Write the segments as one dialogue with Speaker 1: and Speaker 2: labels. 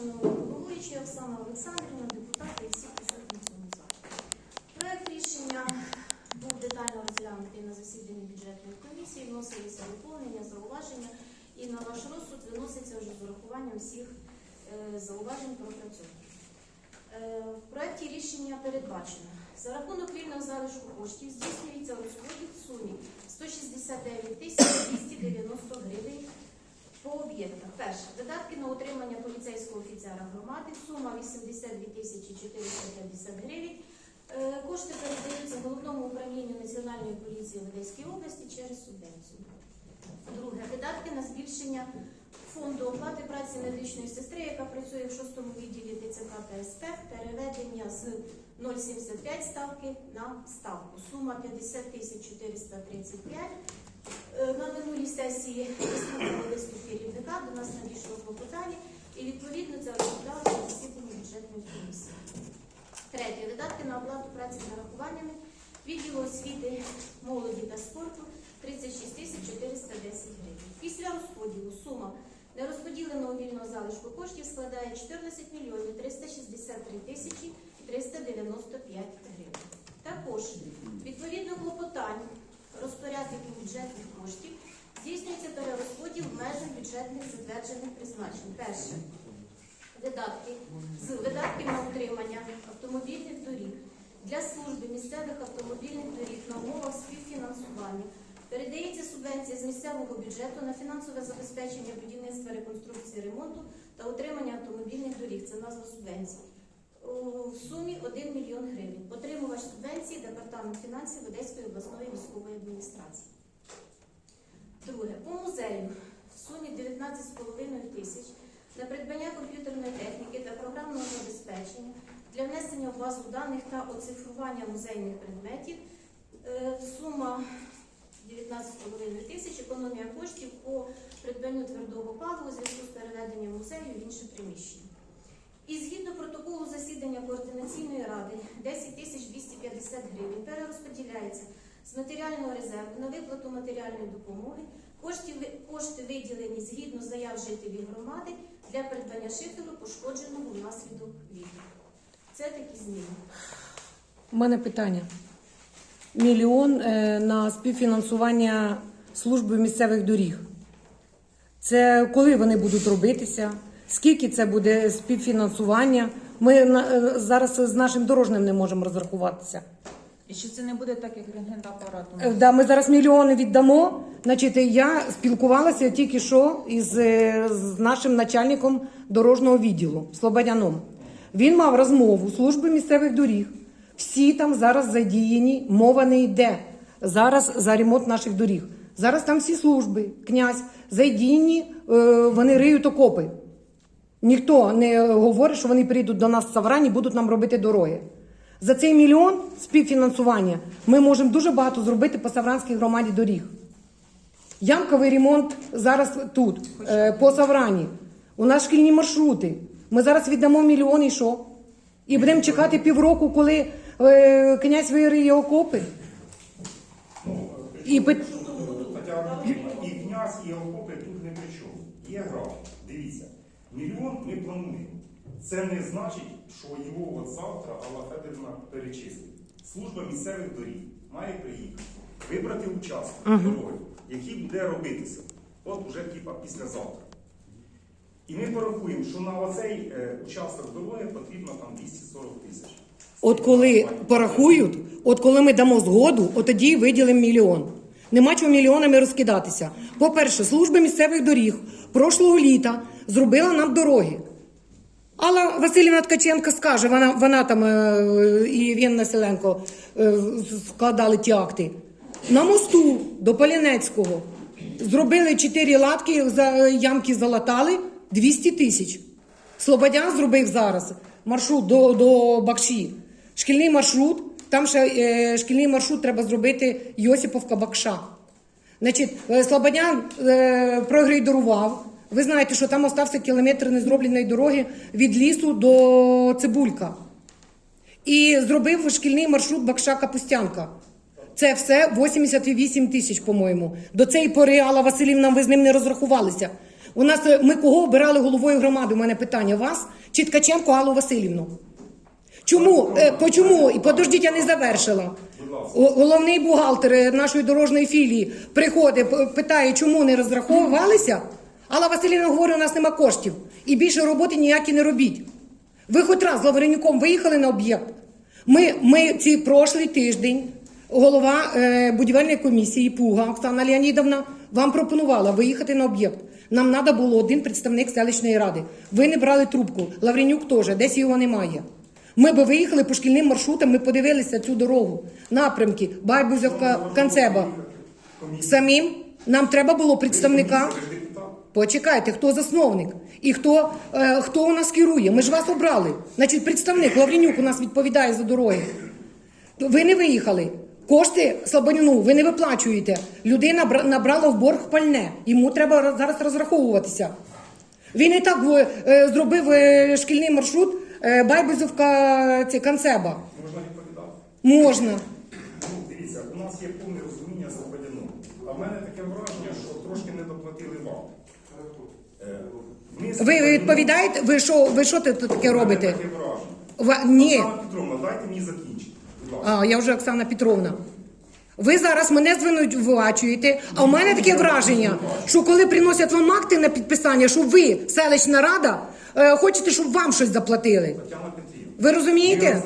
Speaker 1: шановна головуюча, Оксана Олександрівна, депутати і всі присутні в залі. Проект рішення був детально розглянутий на засіданні бюджетної комісії, вносилися доповнення, зауваження і на ваш розсуд виноситься вже з урахуванням всіх е, зауважень пропрацьованих. Е, В проекті рішення передбачено за рахунок вільного залишку коштів здійснюється розподіл в сумі 169 290 гривень по об'єктах. Перше. Видатки на утримання поліцейського офіцера громади. Сума 82 тисячі 450 гривень. Е, Кошти передаються головному управлінню Національної поліції в Одеській області через субвенцію. Друге. Видатки на збільшення фонду оплати праці медичної сестри, яка працює в шостому відділі ТЦК та СП, переведення з 0,75 ставки на ставку. Сума 50 тисяч 435. Е, На минулій сесії вислухали листу керівника, до нас надійшло клопотання, і відповідно це розглядалося на засіданні бюджетної комісії. Третє. Видатки на оплату праці з нарахуваннями відділу освіти, молоді та спорту 36 тисяч 410 гривень. Після розподілу сума нерозподіленого вільного залишку коштів складає 14 мільйонів 363 тисячі 395 гривень. Також відповідно клопотань розпорядників бюджетних коштів здійснюється перерозподіл в межах бюджетних затверджених призначень. Перше видатки з видатків на утримання автомобільних доріг для служби місцевих автомобільних доріг на умовах співфінансування. Передається субвенція з місцевого бюджету на фінансове забезпечення будівництва, реконструкції, ремонту та утримання автомобільних доріг. Це назва субвенції. У сумі 1 мільйон гривень. Отримувач субвенції Департамент фінансів Одеської обласної військової адміністрації. Друге, по музею в сумі 19,5 тисяч на придбання комп'ютерної техніки та програмного забезпечення для внесення в базу даних та оцифрування музейних предметів. Е, Сума 19,5 тисяч, економія коштів по придбанню твердого палива у зв'язку з переведенням музею в інше приміщення. І згідно протоколу засідання координаційної ради 10 тисяч 250 гривень перерозподіляється з матеріального резерву на виплату матеріальної допомоги. Кошти, кошти виділені згідно заяв жителів громади для придбання шиферу, пошкодженого внаслідок війни. Це такі зміни.
Speaker 2: У мене питання. Мільйон е, на співфінансування служби місцевих доріг. Це коли вони будуть робитися? Скільки це буде співфінансування? Ми е, зараз з нашим дорожнім не можемо розрахуватися.
Speaker 3: І що це не буде так, як рентгенапарат у
Speaker 2: Е. Да, ми зараз мільйони віддамо. Значить, я спілкувалася тільки що із е, з нашим начальником дорожнього відділу Слободяном. Він мав розмову служби місцевих доріг. Всі там зараз задіяні, мова не йде зараз за ремонт наших доріг. Зараз там всі служби, князь, задіяні, вони риють окопи. Ніхто не говорить, що вони прийдуть до нас в Саврані і будуть нам робити дороги. За цей мільйон співфінансування ми можемо дуже багато зробити по Савранській громаді доріг. Ямковий ремонт зараз тут, е, по Саврані. У нас шкільні маршрути. Ми зараз віддамо мільйон і що? І будемо чекати півроку, коли е, князь вириє окопи. І пит-
Speaker 4: і князь, і окопи тут не при чому. Є граф. Мільйон ми плануємо. Це не значить, що його от завтра Алла Федорівна перечислить. Служба місцевих доріг має приїхати, вибрати участок дороги, який буде робитися. От уже типа післязавтра. І ми порахуємо, що на оцей е, участок дороги потрібно там 240 тисяч.
Speaker 2: От коли порахують, от коли ми дамо згоду, от тоді виділимо мільйон. Нема чого мільйонами розкидатися. По-перше, служба місцевих доріг прошлого літа зробила нам дороги. Алла Васильівна Ткаченко скаже, вона, вона там е, і Євген Населенко е, складали ті акти. На мосту до Полінецького зробили чотири латки, за, ямки залатали 200 тисяч. Слободян зробив зараз маршрут до, до Бакші. Шкільний маршрут, там ще е, шкільний маршрут треба зробити Йосиповка Бакша. Значить, е, Слободян е, прогрейдерував. Ви знаєте, що там остався кілометр незробленої дороги від лісу до Цибулька. І зробив шкільний маршрут Бакша Капустянка. Це все 88 тисяч, по-моєму. До цієї пори Алла Васильівна, ви з ним не розрахувалися. У нас ми кого обирали головою громади? У мене питання вас чи Ткаченко Аллу Васильівну? Чому? Е, почому? І подождіть, я не завершила. Головний бухгалтер е, нашої дорожньої філії приходить, питає, чому не розраховувалися. Алла Васильівна говорить, у нас нема коштів. І більше роботи ніякі не робіть. Ви хоч раз з Лавренюком виїхали на об'єкт. Ми, ми ці прошлий тиждень, голова е, будівельної комісії Пуга Оксана Леонідовна вам пропонувала виїхати на об'єкт. Нам треба було один представник селищної ради. Ви не брали трубку. Лавренюк теж, десь його немає. Ми би виїхали по шкільним маршрутам, ми подивилися цю дорогу, напрямки, Байбузівка, Канцеба. Самим нам треба було представника. Почекайте, хто засновник і хто, е, хто у нас керує. Ми ж вас обрали. Значить, представник Лавренюк у нас відповідає за дороги. Ви не виїхали. Кошти Слободяну ви не виплачуєте. Людина бра- набрала в борг пальне. Йому треба зараз розраховуватися. Він і так е, зробив е, шкільний маршрут е, Байбузівка це, Канцеба.
Speaker 4: Можна відповідати?
Speaker 2: Можна.
Speaker 4: Ну, дивіться, у нас є повне розуміння за Слободяну. А в мене таке враження, що трошки не доплатили вам. Е, ми
Speaker 2: Ви відповідаєте? Ви що, ви що тут таке робите?
Speaker 4: таке враження.
Speaker 2: Ва- Ні.
Speaker 4: Оксана Петровна, дайте мені закінчити. Будь ласка.
Speaker 2: А, я вже Оксана Петровна. Ви зараз мене звинувачуєте, а у мене таке враження, що коли приносять вам акти на підписання, що ви, селищна рада, е, хочете, щоб вам щось заплатили. Ви розумієте?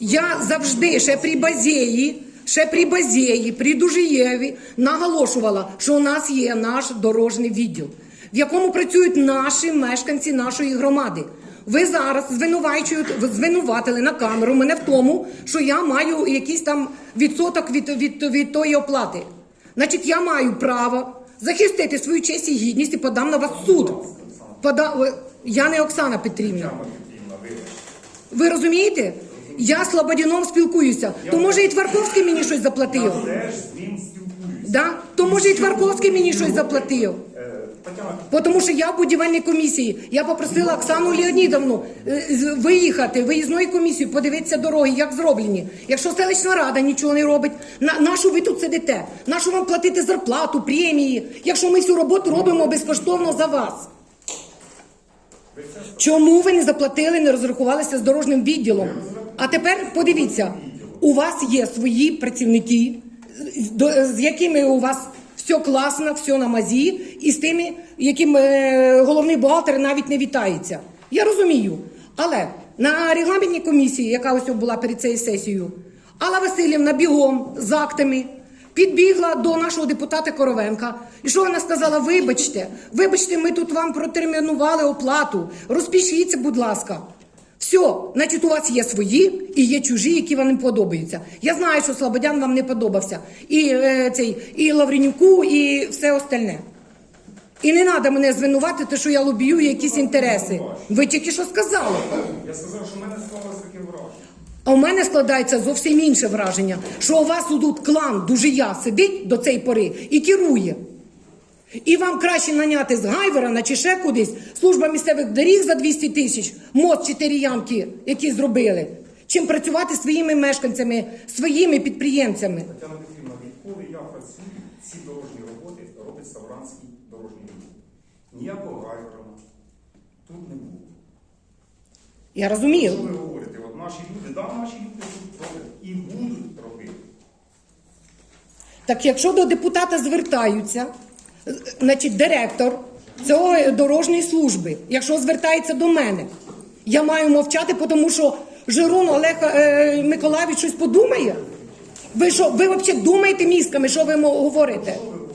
Speaker 2: Я завжди ще при базеї, ще при базеї, при Дужиєві наголошувала, що у нас є наш дорожній відділ, в якому працюють наші мешканці нашої громади. Ви зараз звинувачуєте, звинуватили на камеру мене в тому, що я маю якийсь там відсоток від, від, від тої оплати. Значить, я маю право захистити свою честь і гідність і подам на вас суд. Пода... Я не Оксана Петрівна. Ви розумієте? Я з Слободяном спілкуюся. То може і Тварковський мені щось заплатив? Да? То може і Тварковський мені щось заплатив?
Speaker 4: Е, Тетяна
Speaker 2: Бо Тому що я в будівельній комісії. Я попросила Оксану Леонідовну е, виїхати виїзною комісією, подивитися дороги, як зроблені. Якщо селищна рада нічого не робить, на, на що ви тут сидите? На що вам платити зарплату, премії, якщо ми всю роботу робимо безкоштовно за вас? Чому ви не заплатили, не розрахувалися з дорожнім відділом? А тепер подивіться, у вас є свої працівники, з якими у вас все класно, все на мазі, і з тими, яким е, головний бухгалтер навіть не вітається. Я розумію. Але на регламентній комісії, яка ось була перед цією сесією, Алла Васильівна бігом з актами підбігла до нашого депутата Коровенка. І що вона сказала? Вибачте, вибачте, ми тут вам протермінували оплату. Розпишіться, будь ласка. Все, значить, у вас є свої і є чужі, які вам не подобаються. Я знаю, що Слободян вам не подобався. І е, цей, і Лавренюку, і все остальне. І не треба мене звинуватити, що я лобію якісь інтереси. Ви тільки що сказали.
Speaker 4: Я сказав, що в мене склалося таке враження.
Speaker 2: А у мене складається зовсім інше враження, що у вас тут клан Дужия сидить до цієї пори і керує. І вам краще наняти з Гайвера чи ще кудись служба місцевих доріг за 200 тисяч, мост чотири ямки, які зробили, чим працювати своїми мешканцями, своїми підприємцями.
Speaker 4: Тетяна Петрівна, відколи я працюю, ці дорожні роботи робить Савранський дорожній рух. Ніякого гайвера тут не було.
Speaker 2: Я розумію.
Speaker 4: Що ви говорите? От наші люди, да, наші люди тут роблять і будуть робити.
Speaker 2: Так якщо до депутата звертаються, значить директор цього дорожньої служби, якщо звертається до мене, я маю мовчати, тому що Жирун Олег е, Миколаївич щось подумає. Ви що, ви взагалі думаєте мізками, що ви говорите?
Speaker 4: Що ви говорите?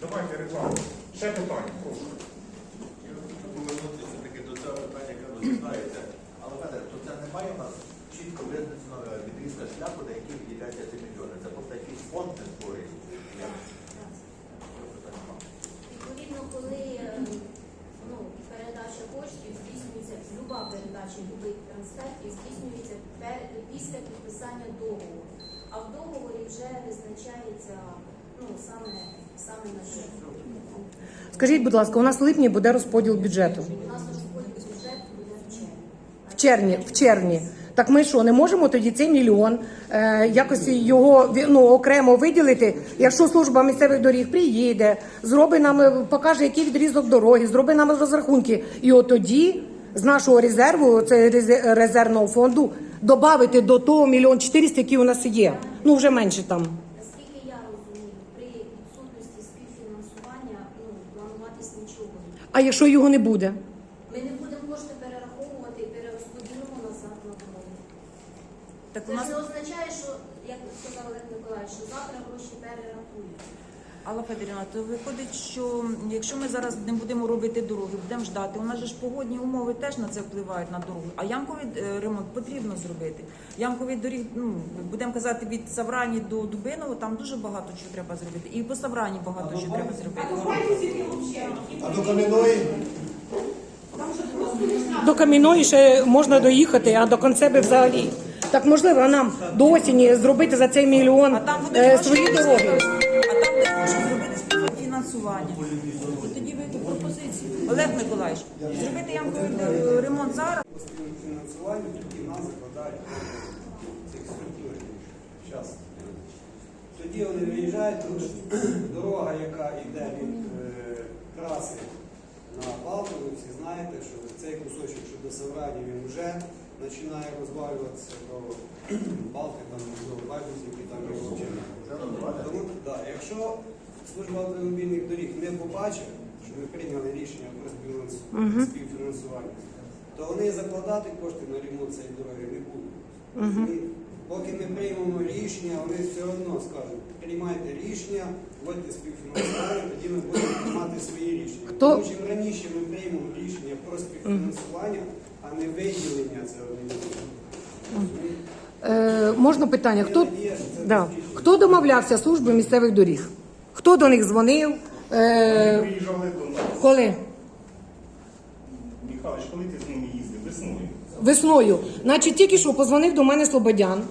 Speaker 4: Давайте рекламу. Ще питання, прошу.
Speaker 5: повернутися таки до цього питання, яке розглядається. Але мене, то це немає у нас чітко визначено відрізка шляху, на який виділяються ці мільйони. Це просто якийсь фонд не створюється.
Speaker 1: Відповідно, коли е, ну, передача коштів здійснюється, люба передача любих трансфертів здійснюється пер- після підписання договору. А в договорі вже визначається ну, саме, саме на.
Speaker 2: Скажіть, будь ласка, у нас в липні буде розподіл бюджету.
Speaker 1: У нас розподіл бюджету буде в червні.
Speaker 2: В червні, в червні. Так ми що, не можемо тоді цей мільйон е, якось його ну, окремо виділити? Якщо служба місцевих доріг приїде, зробить нам, е, покаже, який відрізок дороги, зробить нам розрахунки. І от тоді з нашого резерву, це резе- резервного фонду, додати до того мільйон 400, який у нас є. Ну вже менше там.
Speaker 1: При відсутності співфінансування ну, плануватись нічого.
Speaker 2: А якщо його не буде?
Speaker 1: Ми не будемо кошти перераховувати і перерозподілимо назад на дорогу.
Speaker 3: Так у
Speaker 1: Це
Speaker 3: нас
Speaker 1: ж не означає, що, як сказав Олег Миколаївич, що завтра гроші перерахують.
Speaker 3: Алла Федорівна, то виходить, що якщо ми зараз не будемо робити дороги, будемо ждати. У нас же ж погодні умови теж на це впливають на дорогу. А ямковий е, ремонт потрібно зробити. Ямковий доріг, ну будемо казати, від Саврані до Дубиного, там дуже багато чого треба зробити. І по Саврані багато чого треба зробити.
Speaker 5: А до кам'яної
Speaker 2: До Кам'яної ще можна доїхати, а до Концеби взагалі. Так можливо нам до осені зробити за цей мільйон
Speaker 3: А там будуть
Speaker 2: е, свої дороги.
Speaker 3: Олег Миколаївич, зробити ямковий ремонт зараз.
Speaker 6: фінансуванню тільки нас закладають цих структур. Зараз. Тоді вони виїжджають, тому що дорога, яка йде від е, траси на Балту, ви всі знаєте, що цей кусочок, що до Саврані, він вже починає розвалюватися до Балти, там, до Байбузівки, там його вчення. Тому, якщо служба автомобільних доріг не побачить, ми прийняли рішення про співфінансування, то вони закладати кошти на ремонт цієї дороги не будуть. Поки ми приймемо рішення, вони все одно скажуть, приймайте рішення, вводьте співфінансування, тоді ми будемо приймати свої рішення.
Speaker 2: Хто-
Speaker 6: Тому чим раніше ми приймемо рішення про співфінансування, а не виділення цього мільйона.
Speaker 2: Е, можна питання? Хто, да. Хто домовлявся служби місцевих доріг? Хто до них дзвонив?
Speaker 4: Вони
Speaker 2: Е,
Speaker 4: приїжджали до нас.
Speaker 2: коли?
Speaker 4: Михайлович, коли ти з ними їздив? Весною.
Speaker 2: Весною. Значить, тільки що позвонив до мене Слободян,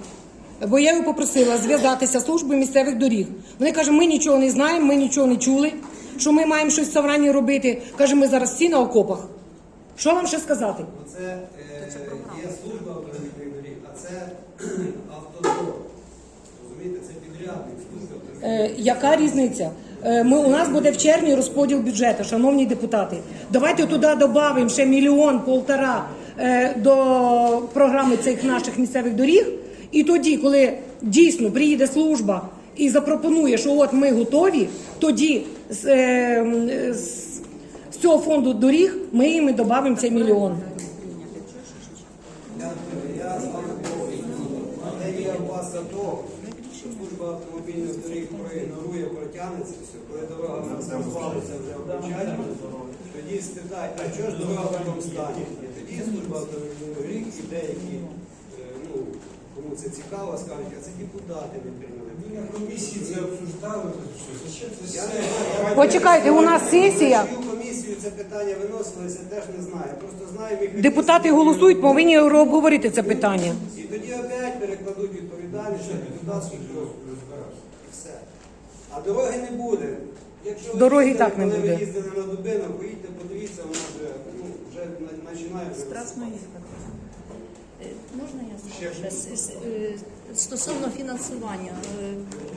Speaker 2: бо я його попросила зв'язатися з службою місцевих доріг. Вони кажуть, ми нічого не знаємо, ми нічого не чули, що ми маємо щось в Саврані робити. Каже, ми зараз всі на окопах. Що вам ще сказати?
Speaker 6: Оце е, є служба автомобільних доріг, а це автодор. Розумієте, це підрядник служби автомобільних
Speaker 2: Е, яка різниця? Е, Ми, у нас буде в червні розподіл бюджету, шановні депутати. Давайте туди додамо ще мільйон полтора е, до програми цих наших місцевих доріг. І тоді, коли дійсно приїде служба і запропонує, що от ми готові, тоді з, е, з, з цього фонду доріг ми їм додамо цей мільйон.
Speaker 6: Я, я з вами погоджуюсь. Але є у вас за того, що служба автомобільних доріг проігнорує, протягнеться все, коли дорога розвалиться вже окончательно, тоді спитай, а чого ж дорога в такому стані? І тоді служба автомобільних доріг і деякі, е, ну, кому це цікаво, скажуть, а це депутати не прийняли.
Speaker 7: На комісії це обсуждали, що, зачем це все?
Speaker 2: Почекайте, у нас сесія.
Speaker 6: Комісію це питання виносилося, теж не знаю. Просто знаю механізм.
Speaker 2: Депутати голосують, повинні обговорити це питання.
Speaker 6: І тоді опять перекладуть відповідальність на депутатських корпус. А дороги не буде. Якщо
Speaker 2: Дороги
Speaker 6: їздили,
Speaker 2: так не
Speaker 6: коли
Speaker 2: буде.
Speaker 6: ви їздили на Дубину, поїдьте, подивіться, вона вже, ну, вже починає вже
Speaker 3: Страшно їхати.
Speaker 8: Е, Можна я? С- с- е, Стосовно фінансування, е,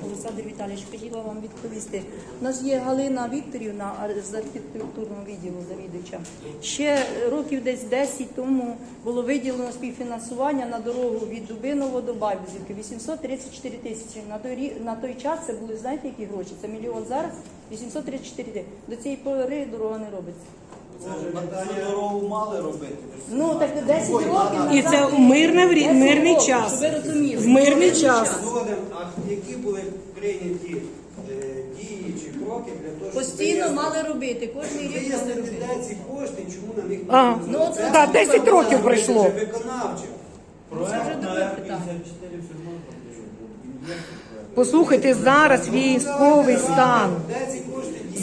Speaker 8: Олександр Віталійович, хотіла вам відповісти. У нас є Галина Вікторівна з архітектурного відділу завідувача. Ще років десь 10 тому було виділено співфінансування на дорогу від Дубиново до Байбузівки 834 тисячі. На той, на той час це були, знаєте, які гроші? Це мільйон зараз, 834 тисячі. До цієї пори дорога не робиться.
Speaker 6: Це
Speaker 5: дорогу мали робити.
Speaker 8: Ну так 10 років
Speaker 2: І це в мирне врі-
Speaker 8: 10
Speaker 2: мирний
Speaker 8: років,
Speaker 2: час.
Speaker 8: щоб ви розуміли.
Speaker 2: В мирний час.
Speaker 6: А які були прийняті е, дії чи кроки для того, щоб
Speaker 8: Постійно
Speaker 6: вияснити-
Speaker 8: мали робити, кожний рік мали
Speaker 6: Вияснити,
Speaker 8: робити.
Speaker 6: де ці кошти, і чому на них не
Speaker 2: А,
Speaker 8: ну,
Speaker 6: Це
Speaker 2: так, 10 років пройшло.
Speaker 8: Друге питання.
Speaker 2: Послухайте, зараз військовий стан.
Speaker 6: Де ці?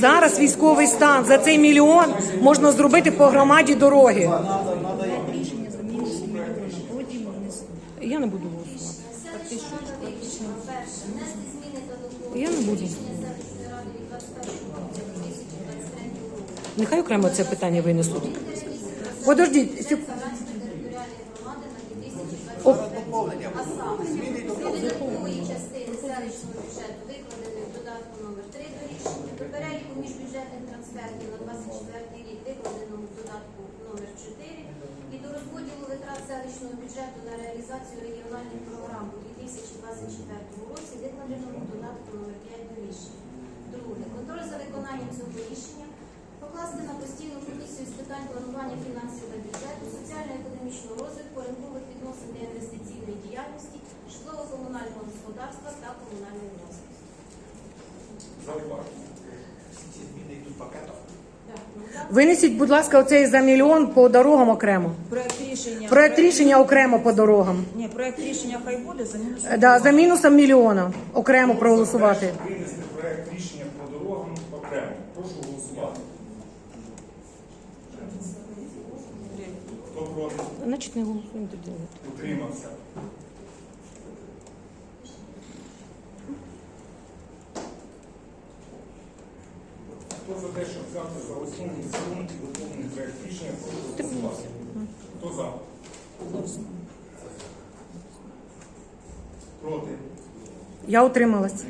Speaker 2: Зараз військовий стан. За цей мільйон можна зробити по громаді дороги. Я не буду голосувати.
Speaker 1: Зміни до
Speaker 2: Я не буду.
Speaker 1: рішення селищної ради від 21 грудня 2023 року.
Speaker 2: Нехай окремо це питання винесуть. Подождіть, сек-
Speaker 1: Саранської територіальної громади на 2020 саме з видаткової частини селищного бюджету додатку номер 3 до рішення, до переліку міжбюджетних трансфертів на 24 рік викладеному додатку номер 4 і до розподілу витрат селищного бюджету на реалізацію регіональних програм у 2024 році викладеному додатку номер 5 до рішення. Друге. Контроль за виконанням цього рішення покласти на постійну комісію з питань планування фінансів та бюджету, соціально-економічного розвитку, ринкових відносин та інвестиційної діяльності, житлово-комунального господарства та комунальної власності.
Speaker 4: Зауваження.
Speaker 5: Всі ці зміни йдуть пакетом.
Speaker 2: Винесіть, будь ласка, оцей за мільйон по дорогам окремо.
Speaker 3: Проект рішення.
Speaker 2: Проект рішення окремо по дорогам.
Speaker 3: Ні, проект рішення хай буде за мінус.
Speaker 2: Е, Да, за мінусом мільйона окремо проголосувати.
Speaker 4: Винести проект рішення по дорогам окремо. Прошу голосувати. Хто проти?
Speaker 2: Значить, не голосуємо тоді.
Speaker 4: Утримався. Хто за те, за основу і в проєкт рішення, прошу голосувати. Хто за? Проти?
Speaker 2: Я утрималась.